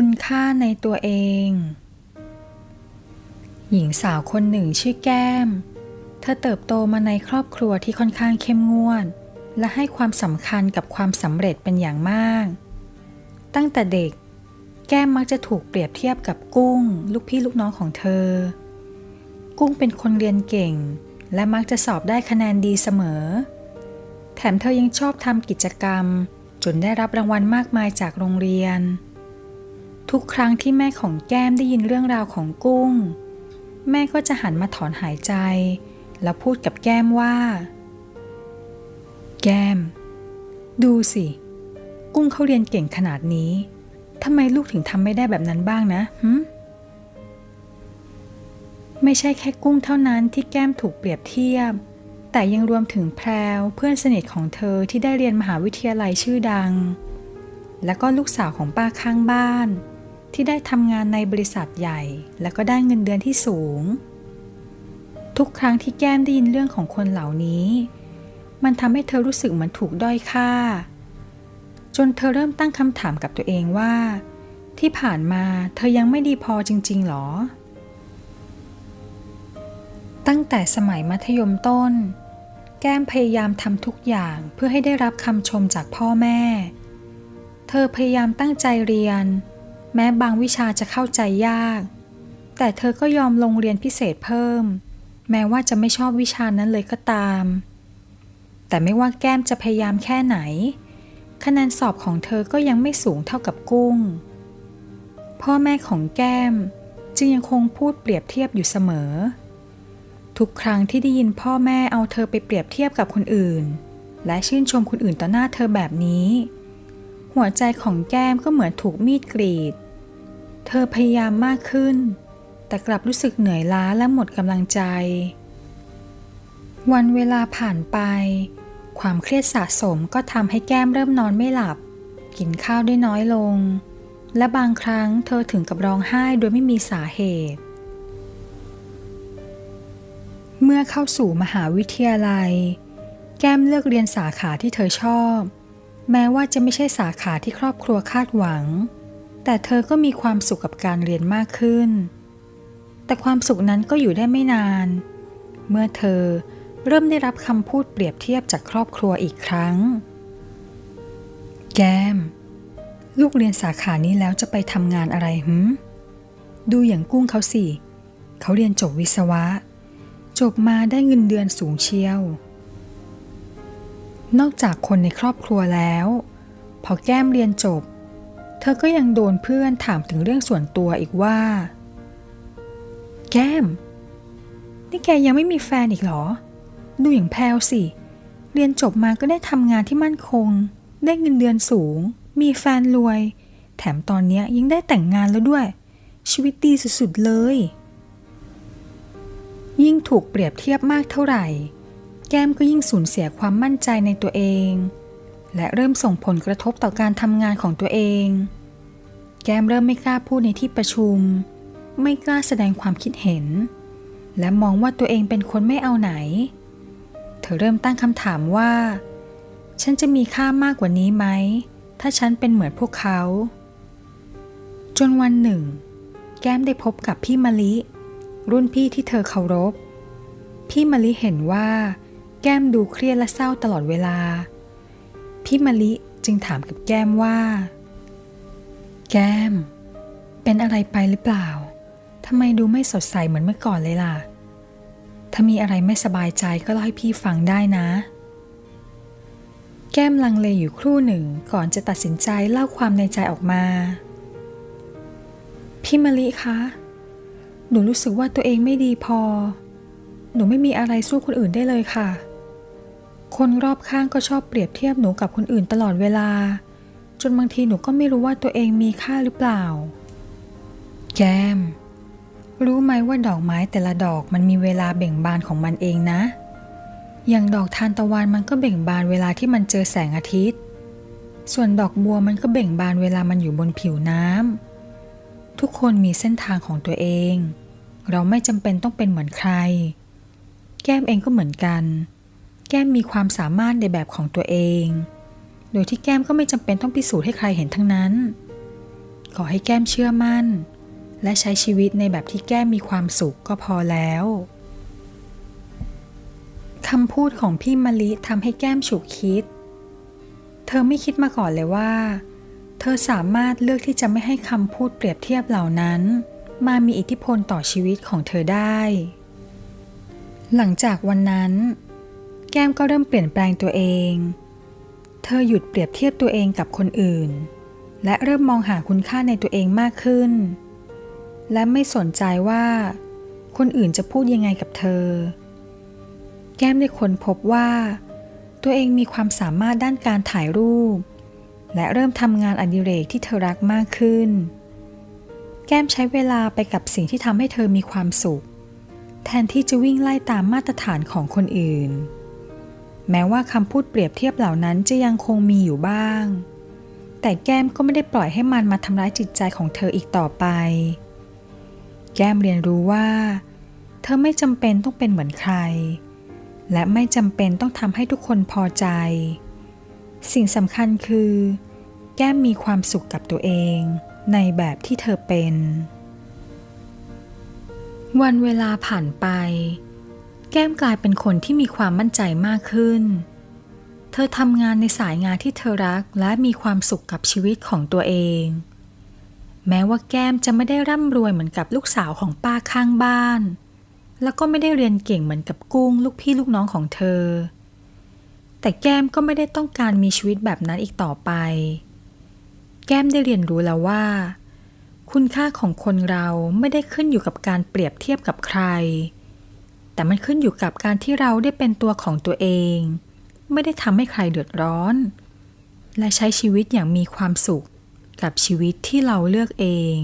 คุณค่าในตัวเอง หญิงสาวคนหนึ่งชื่อแก้ม เธอเติบโตมาในครอบครัวที่ค่อนข้างเข้มงวด และให้ความสำคัญกับความสำเร็จเป็นอย่างมาก ตั้งแต่เด็ก แก้มมักจะถูกเปรียบเทียบกับกุ้ง ลูกพี่ลูกน้องของเธอ กุ้งเป็นคนเรียนเก่ง และมักจะสอบได้คะแนนดีเสมอ แถมเธอยังชอบทำกิจกรรม จนได้รับรางวัลมากมายจากโรงเรียน ทุกครั้งที่แม่ของแก้มได้ยินเรื่องราวของกุ้ง แม่ก็จะหันมาถอนหายใจ แล้วพูดกับแก้มว่า แก้ม ดูสิ กุ้งเขาเรียนเก่งขนาดนี้ทำไมลูกถึงทำไม่ได้แบบนั้นบ้างนะหึไม่ใช่แค่กุ้งเท่านั้นที่แก้มถูกเปรียบเทียบ แต่ยังรวมถึงแพรวเพื่อนสนิทของเธอที่ได้เรียนมหาวิทยาลัยชื่อดัง และก็ลูกสาวของป้าข้างบ้าน ที่ได้ทำงานในบริษัทใหญ่ และก็ได้เงินเดือนที่สูง ทุกครั้งที่แก้มได้ยินเรื่องของคนเหล่านี้ มันทำให้เธอรู้สึกเหมือนถูกด้อยค่า จนเธอเริ่มตั้งคำถามกับตัวเองว่า ที่ผ่านมาเธอยังไม่ดีพอจริง ๆหรอ ตั้งแต่สมัยมัธยมต้น แก้มพยายามทำทุกอย่างเพื่อให้ได้รับคำชมจากพ่อแม่ เธอพยายามตั้งใจเรียน แม้บางวิชาจะเข้าใจยาก แต่เธอก็ยอมลงเรียนพิเศษเพิ่ม แม้ว่าจะไม่ชอบวิชานั้นเลยก็ตาม แต่ไม่ว่าแก้มจะพยายามแค่ไหน คะแนนสอบของเธอก็ยังไม่สูงเท่ากับกุ้ง พ่อแม่ของแก้มจึงยังคงพูดเปรียบเทียบอยู่เสมอ ทุกครั้งที่ได้ยินพ่อแม่เอาเธอไปเปรียบเทียบกับคนอื่น และชื่นชมคนอื่นต่อหน้าเธอแบบนี้ หัวใจของแก้มก็เหมือนถูกมีดกรีด เธอพยายามมากขึ้น แต่กลับรู้สึกเหนื่อยล้าและหมดกำลังใจ วันเวลาผ่านไป ความเครียดสะสมก็ทำให้แก้มเริ่มนอนไม่หลับ กินข้าวได้น้อยลง และบางครั้งเธอถึงกับร้องไห้โดยไม่มีสาเหตุ เมื่อเข้าสู่มหาวิทยาลัย แก้มเลือกเรียนสาขาที่เธอชอบ แม้ว่าจะไม่ใช่สาขาที่ครอบครัวคาดหวัง แต่เธอก็มีความสุขกับการเรียนมากขึ้น แต่ความสุขนั้นก็อยู่ได้ไม่นาน เมื่อเธอเริ่มได้รับคำพูดเปรียบเทียบจากครอบครัวอีกครั้ง แก้ม ลูกเรียนสาขานี้แล้วจะไปทำงานอะไรหืมดูอย่างกุ้งเขาสิ เขาเรียนจบวิศวะ จบมาได้เงินเดือนสูงเชียว นอกจากคนในครอบครัวแล้ว พอแก้มเรียนจบ เธอก็ยังโดนเพื่อนถามถึงเรื่องส่วนตัวอีกว่า แก้ม นี่แกยังไม่มีแฟนอีกเหรอ ดูอย่างแพลวสิ เรียนจบมาก็ได้ทำงานที่มั่นคง ได้เงินเดือนสูง มีแฟนรวย แถมตอนนี้ยยังได้แต่งงานแล้วด้วย ชีวิตดีสุดๆเลย ยิ่งถูกเปรียบเทียบมากเท่าไหร่ แก้มก็ยิ่งสูญเสียความมั่นใจในตัวเอง และเริ่มส่งผลกระทบต่อการทำงานของตัวเอง แก้มเริ่มไม่กล้าพูดในที่ประชุม ไม่กล้าแสดงความคิดเห็น และมองว่าตัวเองเป็นคนไม่เอาไหน เธอเริ่มตั้งคำถามว่า ฉันจะมีค่ามากกว่านี้ไหม ถ้าฉันเป็นเหมือนพวกเขา จนวันหนึ่ง แก้มได้พบกับพี่มะลิ รุ่นพี่ที่เธอเคารพ พี่มะลิเห็นว่า แก้มดูเครียดและเศร้าตลอดเวลา พี่มะลิจึงถามกับแก้มว่า แก้ม เป็นอะไรไปหรือเปล่าทำไมดูไม่สดใสเหมือนเมื่อก่อนเลยล่ะ ถ้ามีอะไรไม่สบายใจก็เล่าให้พี่ฟังได้นะ แก้มลังเลอยู่ครู่หนึ่งก่อนจะตัดสินใจเล่าความในใจออกมา พี่มะลิคะ หนูรู้สึกว่าตัวเองไม่ดีพอ หนูไม่มีอะไรสู้คนอื่นได้เลยค่ะ คนรอบข้างก็ชอบเปรียบเทียบหนูกับคนอื่นตลอดเวลา จนบางทีหนูก็ไม่รู้ว่าตัวเองมีค่าหรือเปล่า แก้ม รู้ไหมว่าดอกไม้แต่ละดอกมันมีเวลาเบ่งบานของมันเองนะ อย่างดอกทานตะวันมันก็เบ่งบานเวลาที่มันเจอแสงอาทิตย์ ส่วนดอกบัวมันก็เบ่งบานเวลามันอยู่บนผิวน้ำทุกคนมีเส้นทางของตัวเอง เราไม่จำเป็นต้องเป็นเหมือนใคร แก้มเองก็เหมือนกัน แก้มมีความสามารถในแบบของตัวเอง โดยที่แก้มก็ไม่จำเป็นต้องพิสูจน์ให้ใครเห็นทั้งนั้น ขอให้แก้มเชื่อมั่น และใช้ชีวิตในแบบที่แก้มมีความสุขก็พอแล้วคำพูดของพี่มะลิทำให้แก้มฉุกคิด เธอไม่คิดมาก่อนเลยว่า เธอสามารถเลือกที่จะไม่ให้คำพูดเปรียบเทียบเหล่านั้น มามีอิทธิพลต่อชีวิตของเธอได้ หลังจากวันนั้น ก้มก็เริ่มเปลี่ยนแปลงตัวเอง เธอหยุดเปรียบเทียบตัวเองกับคนอื่น และเริ่มมองหาคุณค่าในตัวเองมากขึ้น และไม่สนใจว่า คนอื่นจะพูดยังไงกับเธอ แก้มได้ค้นพบว่า ตัวเองมีความสามารถด้านการถ่ายรูป และเริ่มทำงานอดิเรกที่เธอรักมากขึ้น แก้มใช้เวลาไปกับสิ่งที่ทำให้เธอมีความสุข แทนที่จะวิ่งไล่ตามมาตรฐานของคนอื่น แม้ว่าคำพูดเปรียบเทียบเหล่านั้นจะยังคงมีอยู่บ้าง แต่แก้มก็ไม่ได้ปล่อยให้มันมาทำร้ายจิตใจของเธออีกต่อไป แก้มเรียนรู้ว่า เธอไม่จำเป็นต้องเป็นเหมือนใคร และไม่จำเป็นต้องทำให้ทุกคนพอใจ สิ่งสำคัญคือ แก้มมีความสุขกับตัวเองในแบบที่เธอเป็น วันเวลาผ่านไป แก้มกลายเป็นคนที่มีความมั่นใจมากขึ้น เธอทำงานในสายงานที่เธอรักและมีความสุขกับชีวิตของตัวเอง แม้ว่าแก้มจะไม่ได้ร่ำรวยเหมือนกับลูกสาวของป้าข้างบ้าน แล้วก็ไม่ได้เรียนเก่งเหมือนกับกุ้งลูกพี่ลูกน้องของเธอ แต่แก้มก็ไม่ได้ต้องการมีชีวิตแบบนั้นอีกต่อไป แก้มได้เรียนรู้แล้วว่า คุณค่าของคนเราไม่ได้ขึ้นอยู่กับการเปรียบเทียบกับใคร แต่มันขึ้นอยู่กับการที่เราได้เป็นตัวของตัวเอง ไม่ได้ทำให้ใครเดือดร้อน และใช้ชีวิตอย่างมีความสุข กับชีวิตที่เราเลือกเอง